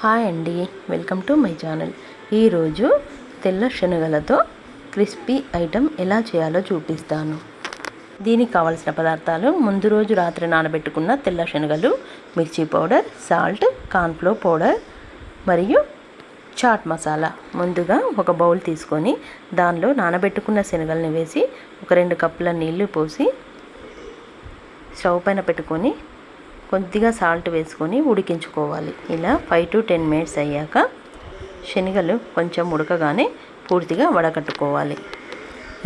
Hi అండి. Welcome to my channel. ఈరోజు తెల్ల శనగలతో క్రిస్పీ ఐటెం ఎలా చేయాలో చూపిస్తాను. దీనికి కావలసిన పదార్థాలు ముందు రోజు రాత్రి నానబెట్టుకున్న తెల్ల శనగలు మిర్చి పౌడర్ సాల్ట్ కార్న్ఫ్లో పౌడర్ మరియు చాట్ మసాలా. ముందుగా ఒక బౌల్ తీసుకొని దానిలో నానబెట్టుకున్న శనగలను వేసి ఒక రెండు కప్పుల నీళ్ళు పోసి స్టవ్ పైన పెట్టుకొని కొద్దిగా సాల్ట్ వేసుకొని ఉడికించుకోవాలి. ఇలా ఫైవ్ టు టెన్ మినిట్స్ అయ్యాక శనగలు కొంచెం ఉడకగానే పూర్తిగా వడకట్టుకోవాలి.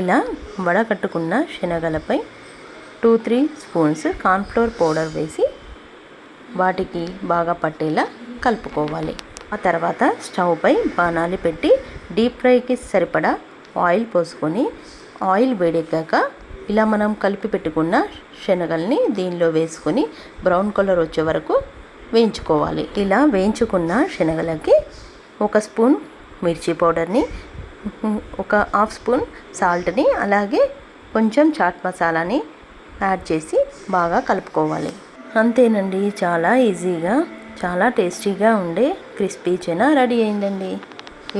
ఇలా వడకట్టుకున్న శనగలపై two three spoons cornflour powder వేసి వాటికి బాగా పట్టేలా కలుపుకోవాలి. ఆ తర్వాత స్టవ్ పై బాణాలు పెట్టి డీప్ ఫ్రైకి సరిపడా ఆయిల్ పోసుకొని ఆయిల్ వేడెక్కాక ఇలా మనం కలిపి పెట్టుకున్న శనగల్ని దీనిలో వేసుకొని బ్రౌన్ కలర్ వచ్చే వరకు వేయించుకోవాలి. ఇలా వేయించుకున్న శనగలకి ఒక స్పూన్ మిర్చి పౌడర్ని ఒక హాఫ్ స్పూన్ సాల్ట్ని అలాగే కొంచెం చాట్ మసాలాని యాడ్ చేసి బాగా కలుపుకోవాలి. అంతేనండి చాలా ఈజీగా చాలా టేస్టీగా ఉండే క్రిస్పీ చెనా రెడీ అయిందండి.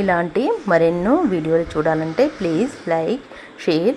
ఇలాంటి మరెన్నో వీడియోలు చూడాలంటే please like share